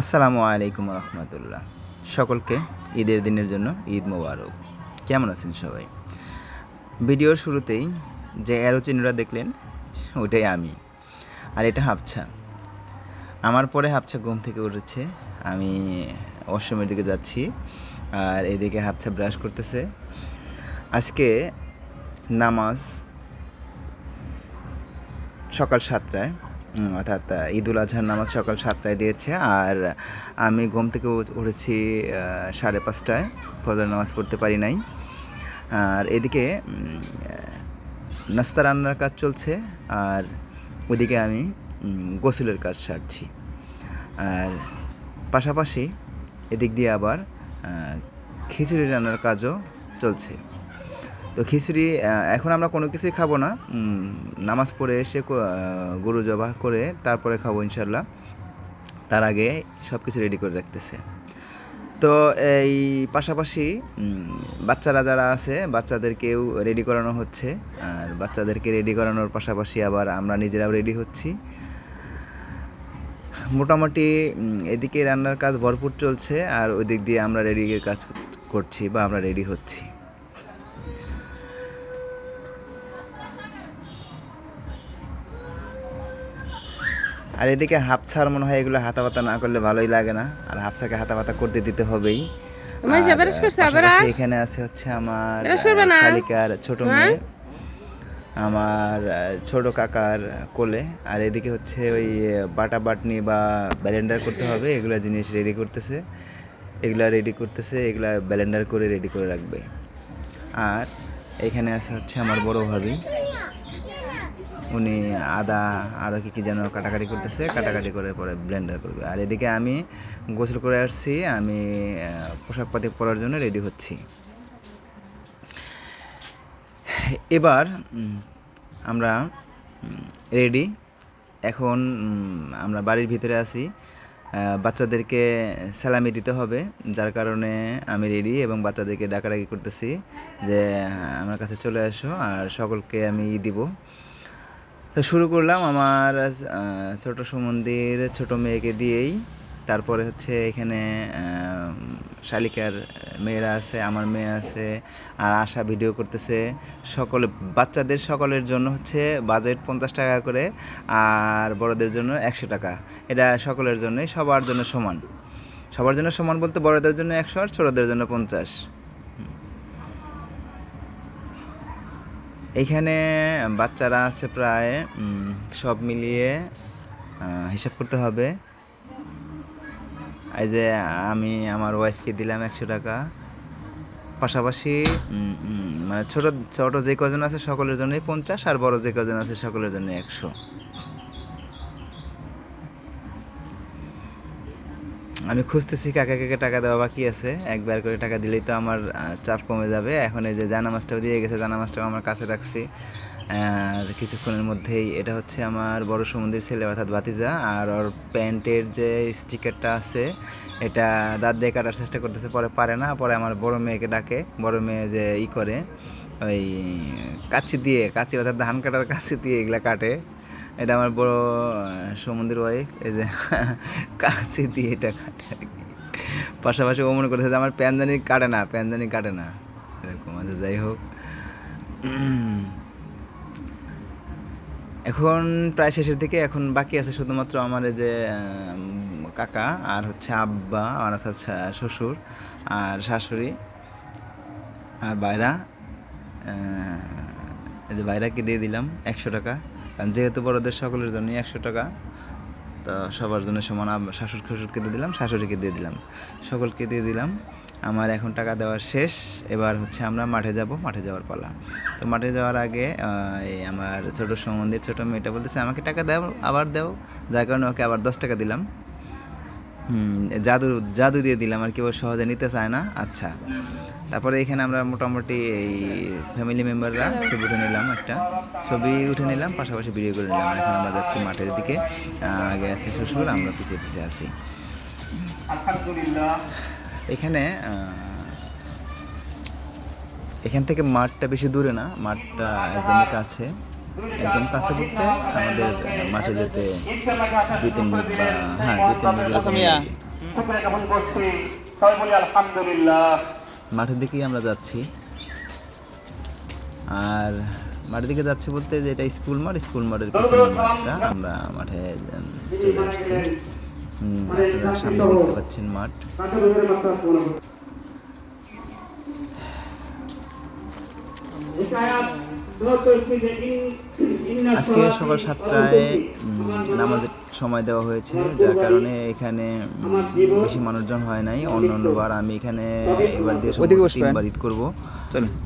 আসসালামু আলাইকুম রহমতুল্লাহ। সকলকে ঈদের দিনের জন্য ঈদ মোবারক। কেমন আছেন সবাই? ভিডিওর শুরুতেই যে অ্যারো চিহ্নটা দেখলেন ওটাই আমি। আর এটা হাফছা। আমার পরে হাফছা ঘুম থেকে উঠেছে। আমি অষ্টমের দিকে যাচ্ছি, আর এদিকে হাফছা ব্রাশ করতেছে। আজকে নামাজ সকাল সাতটায়। অর্থাৎ ঈদুল আজহার নামাজ সকাল সাতটায় দিয়েছে। আর আমি ঘুম থেকে উঠেছি সাড়ে পাঁচটায়। ফজর নামাজ পড়তে পারি নাই। আর এদিকে নাস্তা রান্নার কাজ চলছে। আর ওদিকে আমি গোসলের কাজ সারছি। আর পাশাপাশি এদিক দিয়ে আবার খিচুড়ি রান্নার কাজও চলছে। তো খিচুড়ি এখন আমরা কোনো কিছুই খাব না। নামাজ পড়ে এসে গরু জবাহ করে তারপরে খাব ইনশাল্লাহ তার আগে সব কিছু রেডি করে রাখতেছে। তো এই পাশাপাশি বাচ্চারা যারা আছে, বাচ্চাদেরকেও রেডি করানো হচ্ছে। আর বাচ্চাদেরকে রেডি করানোর পাশাপাশি আবার আমরা নিজেরাও রেডি হচ্ছি। মোটামুটি এদিকে রান্নার কাজ ভরপুর চলছে, আর ওই দিক দিয়ে আমরা রেডি কাজ করছি বা আমরা রেডি হচ্ছি। আর এদিকে হাফছার মনে হয় এগুলো হাতা পাতা না করলে ভালোই লাগে না। আর হাফছাকে হাতা পাতা করতে দিতে হবেই। এখানে আছে হচ্ছে আমার? শালিকার ছোট? মেয়ে। আমার ছোট কাকার কোলে। আর এদিকে হচ্ছে ওই বাটা বাটনি বা ব্যালেন্ডার করতে হবে এগুলো জিনিস রেডি করতেছে। এগুলা রেডি করতেছে এগুলা ব্যালেন্ডার করে রেডি করে রাখবে। আর এখানে আছে হচ্ছে আমার বড় ভাবি। উনি আদা আরও কি কী যেন কাটাকাটি করতেছে কাটাকাটি করে পরে ব্লেন্ডার করবে। আর এদিকে আমি গোসল করে আসছি আমি আহ, পোশাকপাতি পরার জন্য রেডি হচ্ছি। এবার আমরা রেডি এখন আমরা বাড়ির ভিতরে আছি। বাচ্চাদেরকে সালামি দিতে হবে যার কারণে আমি রেডি এবং বাচ্চাদেরকে ডাকাডাকি করতেছি যে আমার কাছে চলে আসো আর সকলকে আমি দিব। তো শুরু করলাম আমার ছোট সুমন্দির ছোট মেয়েকে দিয়েই। তারপরে হচ্ছে এখানে শালিকার মেয়েরা আছে, আমার মেয়ে আছে, আর আশা ভিডিও করতেছে। সকলে, বাচ্চাদের সকলের জন্য হচ্ছে বাজেট পঞ্চাশ টাকা করে, আর বড়দের জন্য একশো টাকা। এটা সকলের জন্যই, সবার জন্য সমান। সবার জন্য সমান বলতে বড়দের জন্য একশো আর ছোটদের জন্য পঞ্চাশ। এইখানে বাচ্চারা আছে প্রায় সব মিলিয়ে হিসাব করতে হবে। এই যে আমি আমার ওয়াইফকে দিলাম একশো টাকা। পাশাপাশি মানে ছোট ছোট যে কজন আছে সকলের জন্যই পঞ্চাশ, আর বড় যে কজন আছে সকলের জন্য একশো। আমি খুঁজতেছি কাকে কাকে টাকা দেওয়া বাকি আছে। একবার করে টাকা দিলেই তো আমার চাপ কমে যাবে। এখন এই যে জানা মাছটাও দিয়ে গেছে, জানা মাছটাও আমার কাছে রাখছি। আর কিছুক্ষণের মধ্যেই এটা হচ্ছে আমার বড় সমুদ্রের ছেলে অর্থাৎ ভাতিজা। আর ওর প্যান্টের যে স্টিকারটা আছে, এটা দাঁত দিয়ে কাটার চেষ্টা করতেছে, পরে পারে না। পরে আমার বড় মেয়েকে ডাকে। বড় মেয়ে যে ই করে, ওই কাচি দিয়ে, কাচি অর্থাৎ ধান কাটার কাচি দিয়ে এগুলা কাটে। এটা আমার বড় সমুদ্রের ওয়াইফ এই যে কাছে দিয়ে এটা কাটে আর কি। পাশাপাশি ও মনে করতেছে যে আমার প্যানজানি কাটে না প্যানজানি কাটে না। এরকম আছে, যাই হোক। এখন প্রায় শেষের দিকে, এখন বাকি আছে শুধুমাত্র আমার যে কাকা আর হচ্ছে আব্বা আর অর্থাৎ শ্বশুর আর শাশুড়ি আর বাইরা এই যে বাইরাকে দিয়ে দিলাম একশো টাকা। কারণ যেহেতু বড়দের সকলের জন্য একশো টাকা, তো সবার জন্য সমান শাশুর শ্বশুরকে দিয়ে দিলাম, শাশুড়িকে দিয়ে দিলাম। সকলকে দিয়ে দিলাম। আমার এখন টাকা দেওয়া শেষ। এবার হচ্ছে আমরা মাঠে যাব, মাঠে যাওয়ার পালা। তো মাঠে যাওয়ার আগে এই আমার ছোটো সম্বন্ধে ছোটো মেয়েটা বলতেছে, আমাকে টাকা দাও, আবার দাও। যার কারণে ওকে আবার দশ টাকা দিলাম। জাদু জাদু দিয়ে দিলাম, আর কেউ সহজে নিতে চায় না। আচ্ছা তারপরে এখানে আমরা মোটামুটি এই ফ্যামিলি মেম্বাররা ছবি উঠে নিলাম একটা। ছবি উঠে নিলাম, পাশাপাশি ভিডিও করে নিলাম। এখন আমরা যাচ্ছি মাঠের দিকে আগে আছে শ্বশুর, আমরা পিছিয়ে পিছিয়ে আছি। এখানে এখান থেকে মাঠটা বেশি দূরে না, মাঠটা একদমই কাছে। একদম কাছে বলতে আমাদের মাঠে যেতে দুই তিন মিনিট বা হ্যাঁ দুই তিন মিনিট আলহামদুলিল্লাহ মাঠের দিকেই আমরা যাচ্ছি। আর মাঠের দিকে যাচ্ছি বলতে যে এটা স্কুল মাঠ স্কুল মাঠের পিছনে মাঠটা। আমরা মাঠে চলে আসছি। আপনারা সামনে দেখতে পাচ্ছেন মাঠ। আজকে সকাল সাতটায় নামাজের সময় দেওয়া হয়েছে যার কারণে এখানে বেশি মানুষজন হয় নাই। অন্য অন্যবার আমি এখানে এবার দিয়ে তিনবার ঈদ করব।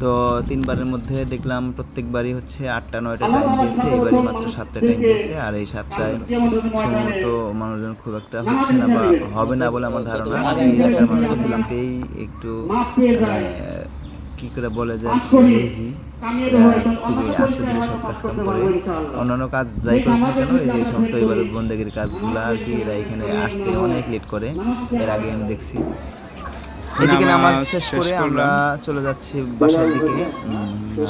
তো তিনবারের মধ্যে দেখলাম প্রত্যেকবারই হচ্ছে আটটা নয়টা টাইম দিয়েছে এবারই মাত্র সাতটা টাইম দিয়েছে আর এই সাতটায় সম্ভবত মানুষজন খুব একটা হচ্ছে না বা হবে না বলে আমার ধারণা। আমি এই এলাকার মানুষ ছিলামতেই একটু মানে, কি করে বলে যে লেজি খুবই আস্তে ধীরে সব কাজ কাম করে। অন্যান্য কাজ যাই করুক না কেন এই যে সমস্ত ইবাদত বন্দেগীর কাজগুলো আর কি এরা এখানে আসতে অনেক লেট করে। এর আগে আমি দেখছি। এদিকে নামাজ শেষ করে আমরা চলে যাচ্ছি বাসার দিকে।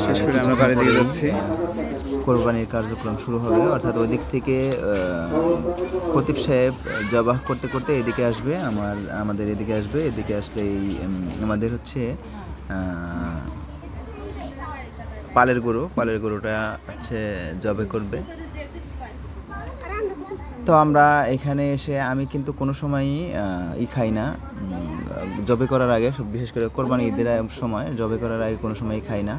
শেষ করে আমরা বাড়ির দিকে যাচ্ছি। কোরবানির কার্যক্রম শুরু হবে। অর্থাৎ ওই দিক থেকে খতিব সাহেব জবাহ করতে করতে এদিকে আসবে আমার আমাদের এদিকে আসবে। এদিকে আসলে এই আমাদের হচ্ছে পালের গরু, পালের গরুটা হচ্ছে জবে করবে। তো আমরা এখানে এসে আমি কিন্তু কোনো সময়ই ই খাই না। জবে করার আগে, বিশেষ করে কোরবানি ঈদের সময়, জবে করার আগে কোনো সময়ই খাই না।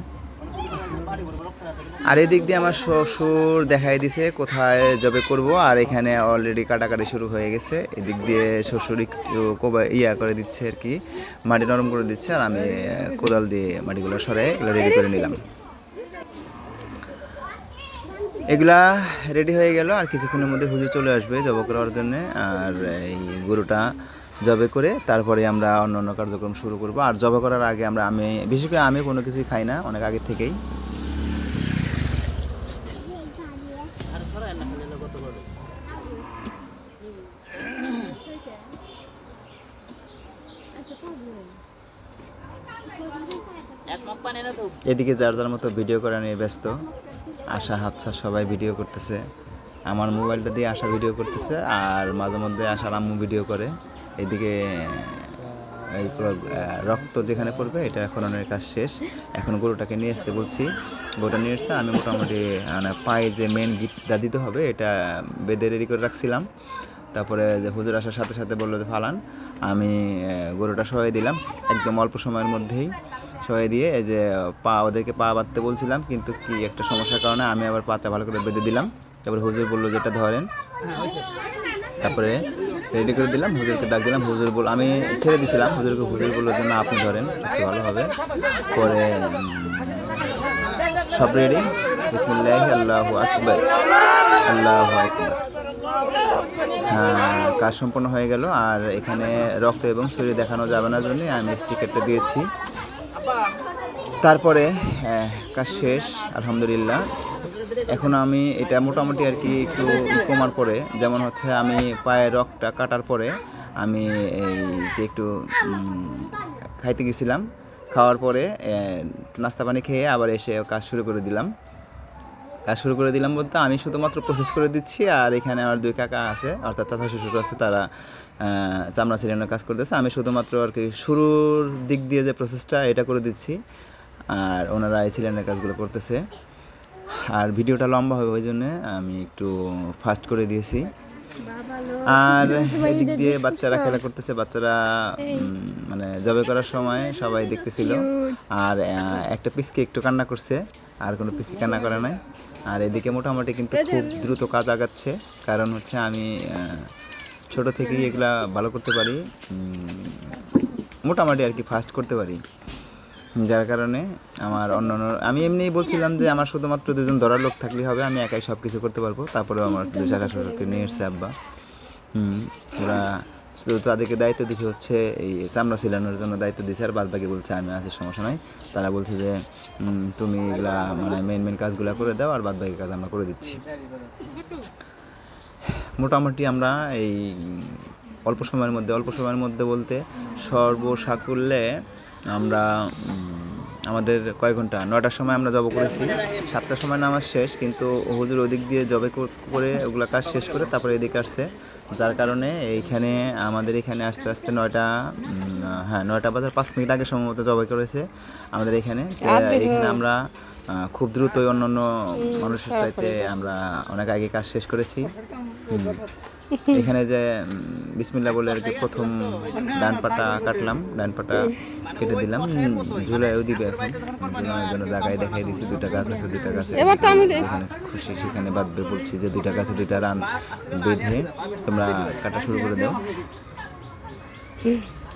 আর এদিক দিয়ে আমার শ্বশুর দেখাই দিছে কোথায় জবে করব, আর এখানে অলরেডি কাটাকাটি শুরু হয়ে গেছে। এদিক দিয়ে শ্বশুর একটু কোবা ইয়া করে দিচ্ছে আর কি, মাটি নরম করে দিচ্ছে, আর আমি কোদাল দিয়ে মাটিগুলো সরে এগুলো রেডি করে নিলাম। এগুলা রেডি হয়ে গেল, আর কিছুক্ষণের মধ্যে হুজুর চলে আসবে জব করার জন্য। আর এই গরুটা জবে করে তারপরে আমরা অন্য অন্য কার্যক্রম শুরু করব। আর জবে করার আগে আমরা আমি বিশেষ করে আমি কোনো কিছুই খাই না, অনেক আগে থেকেই। এদিকে যার যার মতো ভিডিও করা নিয়ে ব্যস্ত। আশা হাতছা সবাই ভিডিও করতেছে। আমার মোবাইলটা দিয়ে আশা ভিডিও করতেছে আর মাঝে মধ্যে আশার আম্মু ভিডিও করে। এদিকে, এই রক্ত যেখানে পড়বে এটা এখন অনেক কাজ শেষ। এখন গরুটাকে নিয়ে আসতে বলছি। গরুটা নিয়ে এসছে, আমি মোটামুটি মানে পায়ে যে মেন গিফটটা দিতে হবে, এটা বেঁধে রেডি করে রাখছিলাম। তারপরে যে হুজুর আসার সাথে সাথে বলল যে ফালান। আমি গরুটা সবাই দিলাম। একদম অল্প সময়ের মধ্যেই সবাই দিয়ে এই যে পা, ওদেরকে পা বাঁধতে বলছিলাম, কিন্তু কি একটা সমস্যার কারণে আমি আবার পাটা ভালো করে বেঁধে দিলাম। তারপরে হুজুর বলল যেটা ধরেন। তারপরে রেডি করে দিলাম, হুজুরকে ডাক দিলাম, হুজুর বল, আমি ছেড়ে দিছিলাম, হুজুরকে, হুজুর বলল যে না, আপনি ধরেন সবচেয়ে ভালো হবে। পরে সব রেডি বিসমিল্লাহ আল্লাহু আকবার আল্লাহু আকবার। কাজ সম্পন্ন হয়ে গেল, আর এখানে রক্ত এবং শরীর দেখানো যাবে না জন্য আমি স্টিকারটা দিয়েছি। তারপরে কাজ শেষ, আলহামদুলিল্লাহ। এখন আমি এটা মোটামুটি আর কি একটু কমার পরে, যেমন হচ্ছে আমি পায়ের রকটা কাটার পরে আমি এই যে একটু খাইতে গেছিলাম, খাওয়ার পরে নাস্তা পানি খেয়ে আবার এসে কাজ শুরু করে দিলাম। শুরু করে দিলাম বলতে আমি শুধুমাত্র প্রসেস করে দিচ্ছি আর এখানে আমার দুই কাকা আছে, অর্থাৎ চাচা শ্বশুর আছে, তারা চামড়া সিলিন্ডার কাজ করতেছে। আমি শুধুমাত্র আর কি শুরুর দিক দিয়ে যে প্রসেসটা এটা করে দিচ্ছি। আর ওনারা এই সিলিন্ডার কাজগুলো করতেছে। আর ভিডিওটা লম্বা হবে, ওই জন্য আমি একটু ফাস্ট করে দিয়েছি। আর এদিক দিয়ে বাচ্চারা খেলা করতেছে, বাচ্চারা মানে জবে করার সময় সবাই দেখতেছিল। আর একটা পিসকে একটু কান্না করছে, আর কোনো পিসকে কান্না করে নাই। আর এদিকে মোটামুটি কিন্তু খুব দ্রুত কাজ আগাচ্ছে। কারণ হচ্ছে আমি ছোট থেকেই এগুলা ভালো করতে পারি। মোটামুটি আর কি ফাস্ট করতে পারি। যার কারণে আমার অন্য অন্য আমি এমনিই বলছিলাম যে আমার শুধুমাত্র দুজন ধরার লোক থাকলেই হবে আমি একাই সব কিছু করতে পারব। তারপরেও আমার চাচা শ্বশুরকে নিয়ে এসছে আব্বা। হুম ওরা শুধু তাদেরকে দায়িত্ব দিছে হচ্ছে এই চামড়া সিলানোর জন্য দায়িত্ব দিছে, আর বাদ বাকি বলছে, আমি আছি, সমস্যা নাই। তারা বলছে যে তুমি এগুলা মানে মেন মেন কাজগুলো করে দাও, আর বাদ বাকি কাজ আমরা করে দিচ্ছি। মোটামুটি আমরা এই অল্প সময়ের মধ্যে, অল্প সময়ের মধ্যে বলতে সর্বসাকুল্যে আমরা আমাদের কয় ঘণ্টা, নয়টার সময় আমরা জব করেছি। সাতটার সময় নামাজ শেষ, কিন্তু হুজুর ওদিক দিয়ে জবে করে ওগুলো কাজ শেষ করে তারপরে এদিকে আসছে। যার কারণে এইখানে আমাদের এখানে আস্তে আস্তে নয়টা হ্যাঁ নয়টা বাজার পাঁচ মিনিট আগে সম্ভবত জবাই করেছে আমাদের এখানে। এখানে আমরা খুব দ্রুতই অন্য অন্য মানুষের চাইতে আমরা অনেক আগে কাজ শেষ করেছি। এখানে যে বিসমিল্লা বলে আর কি প্রথম ডান পাটা কাটলাম ডান পাটা কেটে দিলাম। ঝুলাইও দিবে এখন। ঝুলানোর জন্য জায়গায় দেখাই দিছি দুইটা গাছ আছে দুইটা গাছে এবার তো আমি যেখানে খুশি সেখানে বাঁধবে বলছি যে দুইটা গাছে দুইটা রান বেঁধে তোমরা কাটা শুরু করে দাও।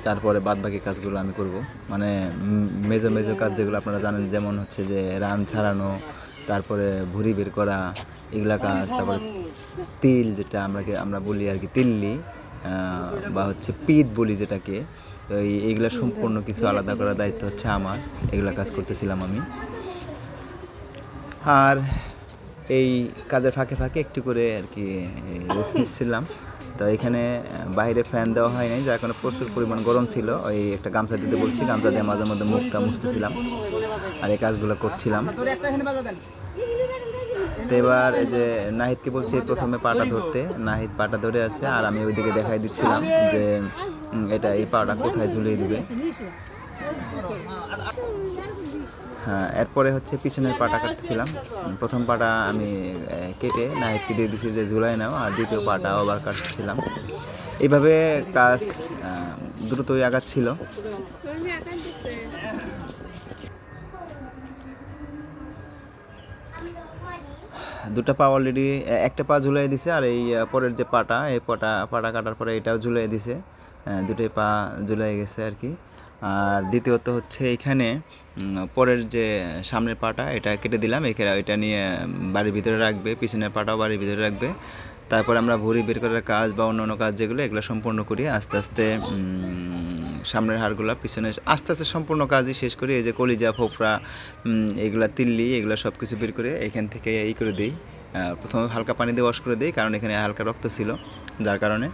তারপরে বাদ বাকি কাজগুলো আমি করব। মানে মেজো মেজো কাজ যেগুলো আপনারা জানেন যেমন হচ্ছে যে রান ছাড়ানো তারপরে ভুড়ি বের করা, এগুলা কাজ, তারপরে তিল যেটা আমরা আমরা বলি আর কি তিল্লি বা হচ্ছে পিত বলি যেটাকে। তো এই, এইগুলা সম্পূর্ণ কিছু আলাদা করার দায়িত্ব হচ্ছে আমার, এগুলা কাজ করতেছিলাম আমি। আর এই কাজের ফাঁকে ফাঁকে একটু করে আর কি রেস্ট নিচ্ছিলাম। তো এখানে বাইরে ফ্যান দেওয়া হয় নাই, যার কারণে প্রচুর পরিমাণ গরম ছিল। ওই একটা গামছা দিতে বলছি, গামছা দিয়ে মাঝে মধ্যে মুখটা মুছতেছিলাম। আর এই কাজগুলো করছিলাম। তো এবার এই যে নাহিদকে বলছি প্রথমে পাটা ধরতে। নাহিদ পাটা ধরে আছে আর আমি ওইদিকে দেখাই দিচ্ছিলাম যে এটা এই পাটা কোথায় ঝুলিয়ে দিবে। হ্যাঁ এরপরে হচ্ছে পিছনের পাটা কাটতেছিলাম। প্রথম পাটা আমি কেটে নাইটকে দিয়ে দিছি যে, ঝুলাই নাও। আর দ্বিতীয় পাটা আবার কাটতেছিলাম। এইভাবে কাজ দ্রুতই আগাচ্ছিল। দুটো পা অলরেডি একটা পা ঝুলাই দিছে আর এই পরের যে পাটা, এই পাটা পাটা কাটার পরে এটাও ঝুলাই দিছে। দুটোই পা ঝুলাই গেছে আর কি। আর দ্বিতীয়ত হচ্ছে এখানে পরের যে সামনের পাটা, এটা কেটে দিলাম। এখানে এটা নিয়ে বাড়ির ভিতরে রাখবে, পিছনের পাটাও বাড়ির ভিতরে রাখবে। তারপর আমরা ভুঁড়ি বের করার কাজ বা অন্য অন্য কাজ যেগুলো, এগুলো সম্পূর্ণ করি। আস্তে আস্তে সামনের হাড়গুলো, পিছনে আস্তে আস্তে সম্পূর্ণ কাজই শেষ করি, এই যে কলিজা ফোফরা এগুলা তিল্লি, এগুলো সব কিছু বের করে এখান থেকে এই করে দিই। প্রথমে হালকা পানি দিয়ে ওয়াশ করে দিই, কারণ এখানে হালকা রক্ত ছিল, যার কারণে।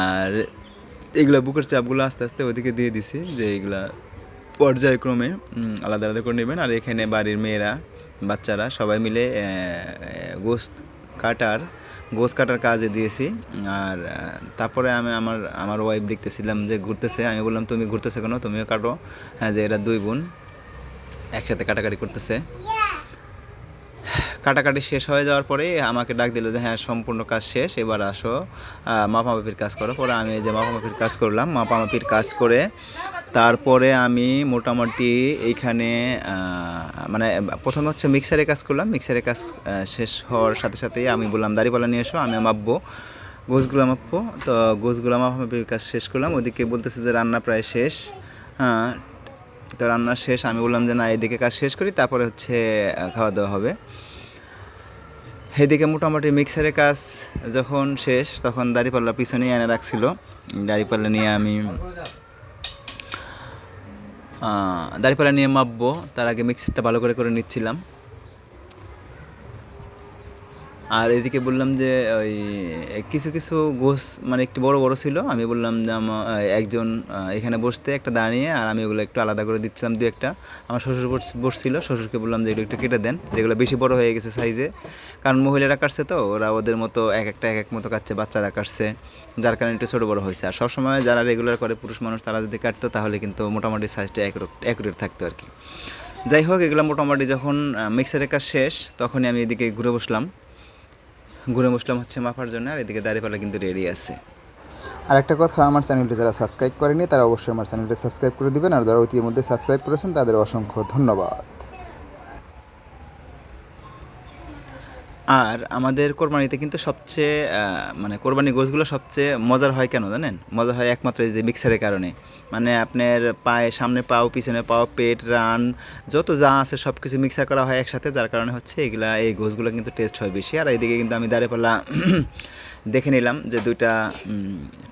আর এগুলা বুকের চাপগুলো আস্তে আস্তে ওদিকে দিয়ে দিছি, যে এগুলা পর্যায়ক্রমে আলাদা আলাদা করে নেবেন। আর এখানে বাড়ির মেয়েরা, বাচ্চারা সবাই মিলে গোস্ত, কাটার গোস কাটার কাজে দিয়েছি। আর তারপরে আমি আমার আমার ওয়াইফ দেখতেছিলাম যে ঘুরতেছে। আমি বললাম, তুমি ঘুরতেছো কেন? তুমিও কাটো। হ্যাঁ যে এরা দুই বোন একসাথে কাটাকাটি করতেছে। কাটাকাটি শেষ হয়ে যাওয়ার পরে আমাকে ডাক দিল যে হ্যাঁ সম্পূর্ণ কাজ শেষ, এবার আসো। মাপামাপির কাজ করো। পরে আমি যে মাপামাপির কাজ করলাম। মাপামাপির কাজ করে তারপরে আমি মোটামুটি এইখানে মানে প্রথমে হচ্ছে মিক্সারে কাজ করলাম। মিক্সারে কাজ শেষ হওয়ার সাথে সাথেই আমি বললাম দাড়িপাল্লা নিয়ে এসো, আমি মাপবো গোছগুলো মাপবো তো গোছগুলো মাপামাপির কাজ শেষ করলাম। ওদিকে বলতেছে যে রান্না প্রায় শেষ। হ্যাঁ তো রান্না শেষ। আমি বললাম যে না, এদিকে কাজ শেষ করি, তারপরে হচ্ছে খাওয়া দাওয়া হবে। এদিকে মোটামুটি মিক্সারের কাজ যখন শেষ, তখন দাড়িপাল্লা পিছনেই এনে রাখছিল। দাড়িপাল্লা নিয়ে আমি দাড়িপাল্লা নিয়ে মাপবো। তার আগে মিক্সারটা ভালো করে করে নিচ্ছিলাম। আর এদিকে বললাম যে, ওই, কিছু কিছু গোস মানে একটু বড় বড় ছিল, আমি বললাম যে আমার একজন এখানে বসতে, একটা দাঁড়িয়ে, আর আমি ওগুলো একটু আলাদা করে দিচ্ছিলাম দু একটা। আমার শ্বশুর বস- বসছিল, শ্বশুরকে বললাম যে, এগুলো একটু কেটে দেন। যেগুলো বেশি বড় হয়ে গেছে সাইজে কারণ মহিলারা কাটছে তো, ওরা ওদের মতো এক একটা, এক এক মতো কাটছে, বাচ্চারা কাটছে, যার কারণে একটু ছোটো বড় হয়েছে। আর সবসময় যারা রেগুলার করে, পুরুষ মানুষ, তারা যদি কাটতো, তাহলে কিন্তু মোটামুটি সাইজটা অ্যাকুরেট থাকতো আর কি। যাই হোক, এগুলো মোটামুটি যখন মিক্সারের কাজ শেষ, তখনই আমি এদিকে ঘুরে বসলাম। ঘুরে মশলা হচ্ছে মাফার জন্য, আর এদিকে দাঁড়িপাল্লা কিন্তু রেডি আছে। আর একটা কথা, আমার চ্যানেলটি যারা সাবস্ক্রাইব করেনি তারা অবশ্যই আমার চ্যানেলটি সাবস্ক্রাইব করে দেবেন, আর যারা ইতিমধ্যে সাবস্ক্রাইব করেছেন, তাদের অসংখ্য ধন্যবাদ। আর আমাদের কোরবানিতে কিন্তু সবচেয়ে মানে কোরবানি গোছগুলো সবচেয়ে মজার হয় কেন জানেন? মজার হয় একমাত্র এই যে মিক্সারের কারণে। মানে আপনার পায়ে সামনে পাও, পিছনে পাও, পেট, রান, যত যা আছে সব কিছু মিক্সার করা হয় একসাথে, যার কারণে হচ্ছে এগুলা, এই গোছগুলো কিন্তু টেস্ট হয় বেশি। আর এইদিকে কিন্তু আমি দাঁড়িয়ে দেখে নিলাম যে দুইটা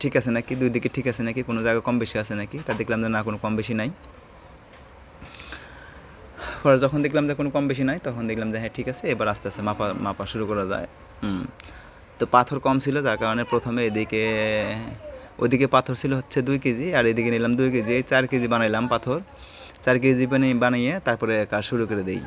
ঠিক আছে নাকি? দুই দিকে ঠিক আছে নাকি? কোনো জায়গায় কম বেশি আছে নাকি? তা দেখলাম যে না, কোনো কম বেশি নাই। পরে যখন দেখলাম যে কোনো কম বেশি নাই, তখন দেখলাম যে হ্যাঁ ঠিক আছে, এবার আস্তে আস্তে মাপা মাপা শুরু করা যায়। তো পাথর কম ছিল, যার কারণে প্রথমে এদিকে, ওদিকে পাথর ছিল হচ্ছে দুই কেজি, আর এদিকে নিলাম দুই কেজি, এই চার কেজি বানাইলাম পাথর। চার কেজি বানিয়ে বানিয়ে তারপরে কাজ শুরু করে দেই।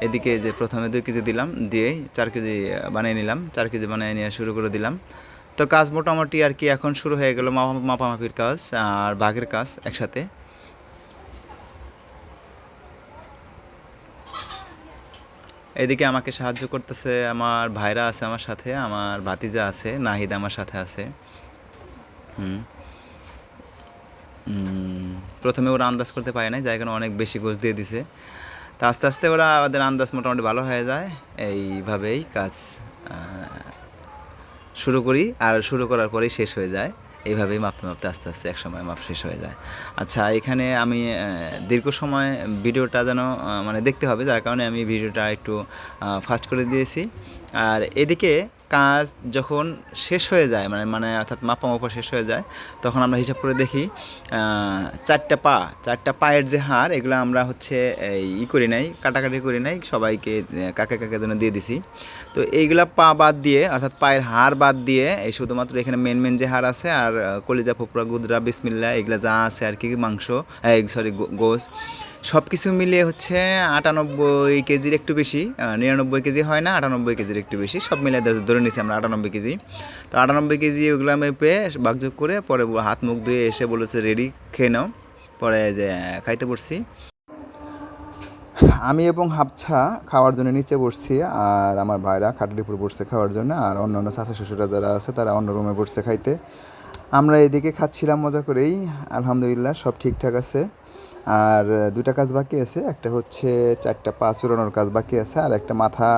এদিকে যে প্রথমে দুই কেজি দিলাম, দিয়েই চার কেজি বানিয়ে নিলাম, চার কেজি বানিয়ে নিয়ে শুরু করে দিলাম। তো কাজ মোটামুটি আর কি এখন শুরু হয়ে গেল মাপা- মাপামাপির কাজ আর বাঘের কাজ একসাথে। এদিকে আমাকে সাহায্য করতেছে আমার ভাইরা আছে আমার সাথে, আমার ভাতিজা আছে, নাহিদ আমার সাথে আছে। হুম। প্রথমে ওরা আন্দাজ করতে পারে নাই জায়গাটা অনেক বেশি গোছ দিয়ে দিছে। তা আস্তে আস্তে ওরা আমাদের আন্দাজ মোটামুটি ভালো হয়ে যায়। এইভাবেই কাজ শুরু করি। আর শুরু করার পরেই শেষ হয়ে যায়। এইভাবেই মাপতে মাপতে আস্তে আস্তে এক সময় মাপ শেষ হয়ে যায়। আচ্ছা এখানে আমি দীর্ঘ সময় ভিডিওটা যেন মানে দেখতে হবে, যার কারণে আমি ভিডিওটা একটু ফাস্ট করে দিয়েছি। আর এদিকে কাজ যখন শেষ হয়ে যায় মানে মানে অর্থাৎ মাপা মাপা শেষ হয়ে যায়, তখন আমরা হিসাব করে দেখি চারটা পা, চারটা পায়ের যে হার এগুলো আমরা হচ্ছে ই করি নাই, কাটাকাটি করি নাই, সবাইকে কাকে কাকে যেন দিয়ে দিছি। তো এইগুলা পা বাদ দিয়ে, অর্থাৎ পায়ের হাড় বাদ দিয়ে, এই শুধুমাত্র এখানে মেন মেন যে হাড় আছে আর কলিজা, ফুপড়া, গুদরা বিসমিল্লা এগুলা যা আছে আর কি, মাংস সরি গোস সব কিছু মিলিয়ে হচ্ছে আটানব্বই কেজির একটু বেশি নিরানব্বই কেজি হয় না, আটানব্বই কেজির একটু বেশি, সব মিলে ধরে- ধরে নিছি আমরা আটানব্বই কেজি। তো আটানব্বই কেজি ওগুলো মেপে বাগযোগ করে পরে হাত মুখ ধুয়ে এসে বলেছে রেডি খেয়ে নাও। পরে যে, খাইতে পড়ছি আমি এবং হাবছা খাওয়ার জন্য নিচে বসছি আর আমার ভাইরা খাটের উপর বসছে খাওয়ার জন্য আর অন্য অন্য চাচা শ্বশুরা যারা আছে তারা অন্য রুমে বসছে খাইতে। আমরা এদিকে খাচ্ছিলাম মজা করেই, আলহামদুলিল্লাহ সব ঠিকঠাক আছে। আর দুটা কাজ বাকি আছে, একটা হচ্ছে চারটা পা চুরানোর কাজ বাকি আছে আর একটা মাথা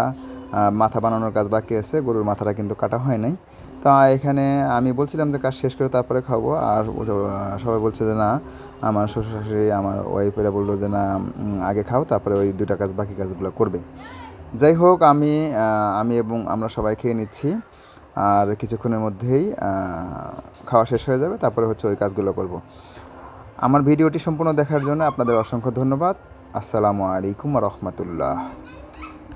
মাথা বানানোর কাজ বাকি আছে, গরুর মাথাটা কিন্তু কাটা হয় নাই। তা এখানে আমি বলছিলাম যে কাজ শেষ করে তারপরে খাব, আর সবাই বলছে যে না, আমার শ্বশুর শাশুড়ি আমার ওয়াইফেরা বলল যে না আগে খাও, তারপরে ওই দুটা কাজ, বাকি কাজগুলো করবে। যাই হোক, আমি আমি এবং আমরা সবাই খেয়ে নিচ্ছি, আর কিছুক্ষণের মধ্যেই খাওয়া শেষ হয়ে যাবে, তারপরে হচ্ছে ওই কাজগুলো করব। আমার ভিডিওটি সম্পূর্ণ দেখার জন্য আপনাদের অসংখ্য ধন্যবাদ। আসসালামু আলাইকুম রহমতুল্লাহ।